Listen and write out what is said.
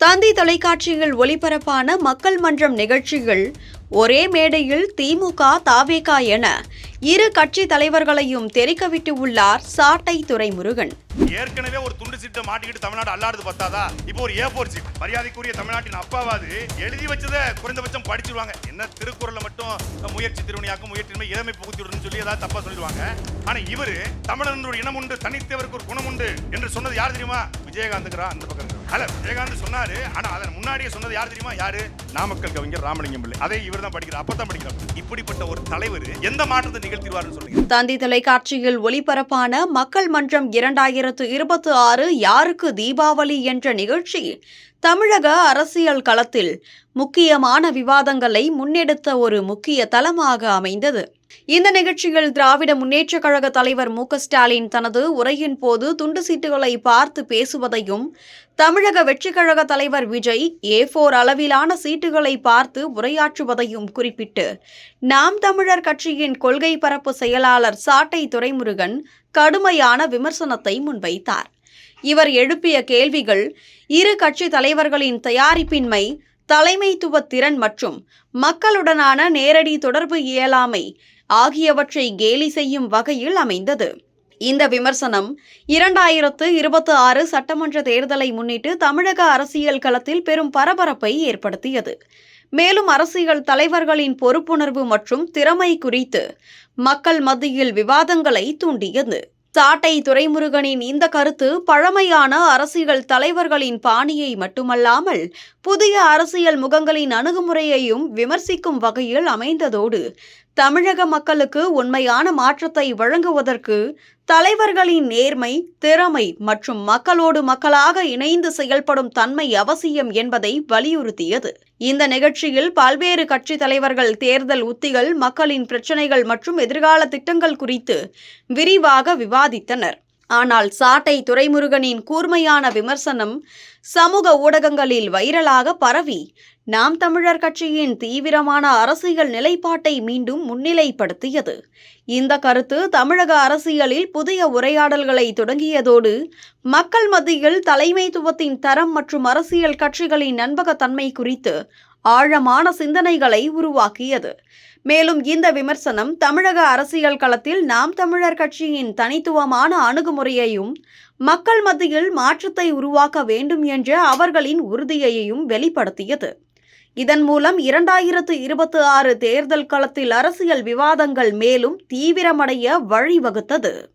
தந்தி தொலைக்காட்சியில் ஒளிபரப்பான மக்கள் மன்றம் நிகழ்ச்சிகள் ஒரே மேடையில் திமுக தாவேகா என இரு கட்சி தலைவர்களையும் தெரிக்கவிட்டு உள்ளார் சாட்டை துரைமுருகன் ஏற்கனவே ஒரு துண்டு சீட்டை மாட்டிக்கிட்டு தமிழ்நாடு அல்லாடுது பத்தாதா? இப்போ ஒரு ஏ போர் சீட் மரியாதைக்குரிய தமிழ்நாட்டின் அப்பாவாது எழுதி வச்சதை குறைந்தபட்சம் படிச்சிருவாங்க. என்ன திருக்குறளை மட்டும் முயற்சி திருவணியாக்கும் முயற்சிமை இளமை புகுத்தி சொல்லி ஏதாவது தப்பா சொல்லிடுவாங்க. ஆனா இவரு தமிழன் ஒரு இனம் உண்டு தனித்தவருக்கு ஒரு குணம் உண்டு என்று சொன்னது யார் தெரியுமா? விஜயகாந்துக்கிறா அந்த பக்கம் அல்ல விஜயகாந்த் சொன்னாரு ஆனா அதன் முன்னாடியே சொன்னது யார் தெரியுமா? யாரு? நாமக்கல் கவிஞர் ராமலிங்கம் பிள்ளை. அதை இவர் தான் படிக்கிறார் அப்பதான் படிக்கிறார். இப்படிப்பட்ட ஒரு தலைவர் எந்த மாற்றத்தை சொல்றீங்க. தந்தி தொலைக்காட்சியில் ஒளிபரப்பான மக்கள் மன்றம் இரண்டாயிரத்து இருபத்தி ஆறு யாருக்கு தீபாவளி என்ற நிகழ்ச்சி தமிழக அரசியல் களத்தில் முக்கியமான விவாதங்களை முன்னெடுத்த ஒரு முக்கிய தளமாக அமைந்தது. இந்த நிகழ்ச்சியில் திராவிட முன்னேற்றக் கழக தலைவர் மு. ஸ்டாலின் தனது உரையின் போது துண்டு சீட்டுகளை பார்த்து பேசுவதையும் தமிழக வெற்றிக் கழக தலைவர் விஜய் ஏ போர் அளவிலான சீட்டுகளை பார்த்து உரையாற்றுவதையும் குறிப்பிட்டு நாம் தமிழர் கட்சியின் கொள்கை பரப்பு செயலாளர் சாட்டை துரைமுருகன் கடுமையான விமர்சனத்தை முன்வைத்தார். இவர் எழுப்பிய கேள்விகள் இரு கட்சி தலைவர்களின் தயாரிப்பின்மை தலைமைத்துவ திறன் மற்றும் மக்களுடனான நேரடி தொடர்பு இயலாமை ஆகியவற்றை கேலி செய்யும் வகையில் அமைந்தது. இந்த விமர்சனம் இரண்டாயிரத்து இருபத்தி ஆறு சட்டமன்ற தேர்தலை முன்னிட்டு தமிழக அரசியல் களத்தில் பெரும் பரபரப்பை ஏற்படுத்தியது. மேலும் அரசியல் தலைவர்களின் பொறுப்புணர்வு மற்றும் திறமை குறித்து மக்கள் மத்தியில் விவாதங்களை தூண்டியது. சாட்டை துரைமுருகனின் இந்த கருத்து பழமையான அரசியல் தலைவர்களின் பாணியை மட்டுமல்லாமல் புதிய அரசியல் முகங்களின் அணுகுமுறையையும் விமர்சிக்கும் வகையில் அமைந்ததோடு தமிழக மக்களுக்கு உண்மையான மாற்றத்தை வழங்குவதற்கு தலைவர்களின் நேர்மை திறமை மற்றும் மக்களோடு மக்களாக இணைந்து செயல்படும் தன்மை அவசியம் என்பதை வலியுறுத்தியது. இந்த நிகழ்ச்சியில் பல்வேறு கட்சி தலைவர்கள் தேர்தல் உத்திகள் மக்களின் பிரச்சினைகள் மற்றும் எதிர்கால திட்டங்கள் குறித்து விரிவாக விவாதித்தனர். ஆனால் சாட்டை துரைமுருகனின் கூர்மையான விமர்சனம் சமூக ஊடகங்களில் வைரலாக பரவி நாம் தமிழர் கட்சியின் தீவிரமான அரசியல் நிலைப்பாட்டை மீண்டும் முன்னிலைப்படுத்தியது. இந்த கருத்து தமிழக அரசியலில் புதிய உரையாடல்களை தொடங்கியதோடு மக்கள் மத்தியில் தலைமைத்துவத்தின் தரம் மற்றும் அரசியல் கட்சிகளின் நண்பகத்தன்மை குறித்து ஆழமான சிந்தனைகளை உருவாக்கியது. மேலும் இந்த விமர்சனம் தமிழக அரசியல் களத்தில் நாம் தமிழர் கட்சியின் தனித்துவமான அணுகுமுறையையும் மக்கள் மத்தியில் மாற்றத்தை உருவாக்க வேண்டும் என்ற அவர்களின் உறுதியையும் வெளிப்படுத்தியது. இதன் மூலம் இரண்டாயிரத்து இருபத்தி ஆறு தேர்தல் களத்தில் அரசியல் விவாதங்கள் மேலும் தீவிரமடைய வழிவகுத்தது.